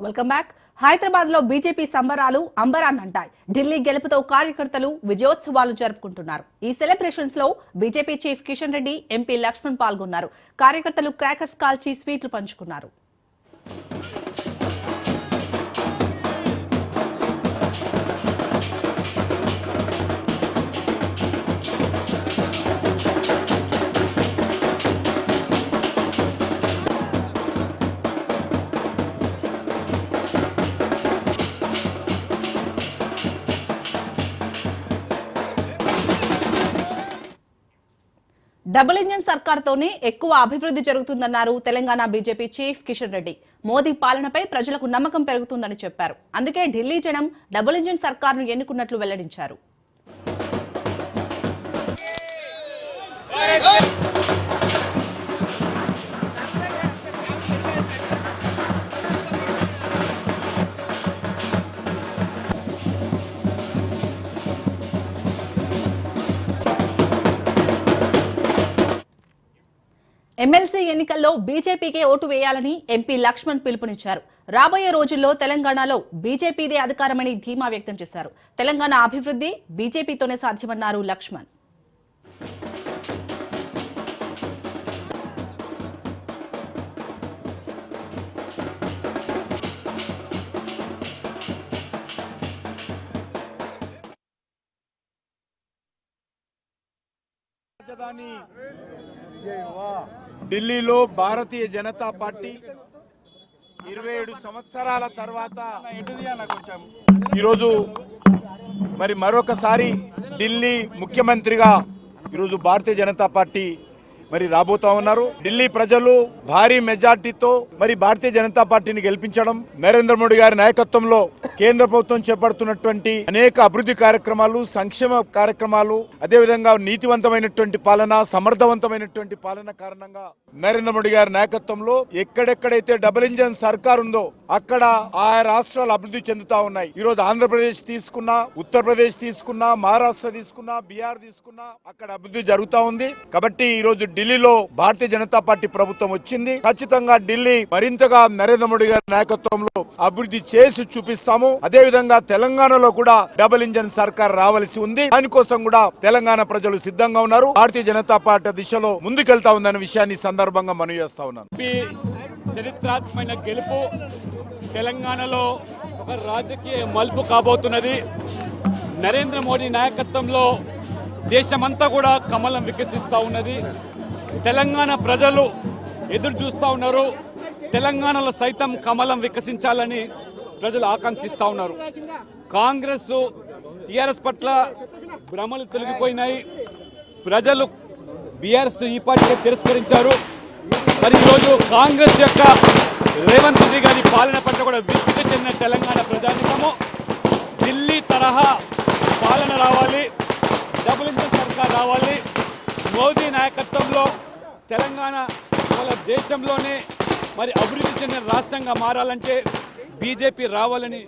Welcome back హైదరాబాద్లో BJP సంబరాలు అంబరాన్ అంటాయి ఢిల్లీ గెలుపుతో కార్యకర్తలు విజయోత్సవాలు జరుపుకుంటున్నారు. ఈ సెలబ్రేషన్స్లో BJP chief Kishan Reddy MP Lakshman పాల్గొన్నారు. కార్యకర్తలు క్రాకర్స్ కాల్చి స్వీట్లు పంచుకున్నారు. డబుల్ ఇంజన్ సర్కార్తోనే ఎక్కువ అభివృద్ధి జరుగుతుందన్నారు తెలంగాణ బీజేపీ చీఫ్ కిషన్ రెడ్డి. మోదీ పాలనపై ప్రజలకు నమ్మకం పెరుగుతుందని చెప్పారు. అందుకే ఢిల్లీ జనం డబుల్ ఇంజన్ సర్కార్ను ఎన్నుకున్నట్లు వెల్లడించారు. ఎమ్మెల్సీ ఎన్నికల్లో బీజేపీకే ఓటు వేయాలని ఎంపీ లక్ష్మణ్ పిలుపునిచ్చారు. రాబోయే రోజుల్లో తెలంగాణలో బీజేపీదే అధికారమని ధీమా వ్యక్తం చేశారు. తెలంగాణ అభివృద్ధి బీజేపీతోనే సాధ్యమన్నారు లక్ష్మణ్. రాజధాని ఢిల్లీలో భారతీయ జనతా పార్టీ ఇరవై ఏడు సంవత్సరాల తర్వాత ఈరోజు మరి మరొకసారి ఢిల్లీ ముఖ్యమంత్రిగా ఈరోజు భారతీయ జనతా పార్టీ మరి రాబోతా ఉన్నారు. ఢిల్లీ ప్రజలు భారీ మెజార్టీతో మరి భారతీయ జనతా పార్టీని గెలిపించడం నరేంద్ర మోడీ గారి నాయకత్వంలో కేంద్ర ప్రభుత్వం చేపడుతున్నటువంటి అనేక అభివృద్ధి కార్యక్రమాలు సంక్షేమ కార్యక్రమాలు అదేవిధంగా నీతివంతమైనటువంటి పాలన సమర్థవంతమైనటువంటి పాలన కారణంగా నరేంద్ర మోడీ గారి నాయకత్వంలో ఎక్కడెక్కడైతే డబుల్ ఇంజన్ సర్కార్ ఉందో అక్కడ ఆ రాష్ట్రాలు అభివృద్ధి చెందుతా ఉన్నాయి. ఈ రోజు ఆంధ్రప్రదేశ్ తీసుకున్నా ఉత్తరప్రదేశ్ తీసుకున్నా మహారాష్ట్ర తీసుకున్నా బీహార్ తీసుకున్నా అక్కడ అభివృద్ధి జరుగుతా ఉంది. కాబట్టి ఈ రోజు ఢిల్లీలో భారతీయ జనతా పార్టీ ప్రభుత్వం వచ్చింది. ఖచ్చితంగా ఢిల్లీ మరింతగా నరేంద్ర మోడీ గారి నాయకత్వంలో అభివృద్ధి చేసి చూపిస్తాము. అదే విధంగా తెలంగాణలో కూడా డబుల్ ఇంజన్ సర్కార్ రావాల్సి ఉంది. దానికోసం కూడా తెలంగాణ ప్రజలు సిద్ధంగా ఉన్నారు. భారతీయ జనతా పార్టీ దిశలో ముందుకెళ్తా ఉందనే విషయాన్ని సందర్భంగా మనవి చేస్తా ఉన్నాను. బీజేపీ గెలుపు తెలంగాణలో ఒక రాజకీయ మలుపు కాబోతున్నది. నరేంద్ర మోడీ నాయకత్వంలో దేశమంతా కూడా కమలం వికసిస్తూ ఉన్నది. తెలంగాణ ప్రజలు ఎదురు చూస్తూ ఉన్నారు. తెలంగాణలో సైతం కమలం వికసించాలని ప్రజలు ఆకాంక్షిస్తూ ఉన్నారు. కాంగ్రెస్ టీఆర్ఎస్ పట్ల భ్రమలు తొలగిపోయినాయి. ప్రజలు బీఆర్ఎస్ ఈ పార్టీని తిరస్కరించారు. మరి ఈరోజు కాంగ్రెస్ యొక్క రేవంత్ రెడ్డి గారి పాలన పట్ల కూడా విసుగు చెందిన తెలంగాణ ప్రజానికము. ఢిల్లీ తరహా పాలన రావాలి. డబుల్ ఇంజన్ సర్కార్ రావాలి. మోదీ నాయకత్వంలో తెలంగాణ వాళ్ళ దేశంలోనే మరి అభివృద్ధి చెందిన రాష్ట్రంగా మారాలంటే బీజేపీ రావాలని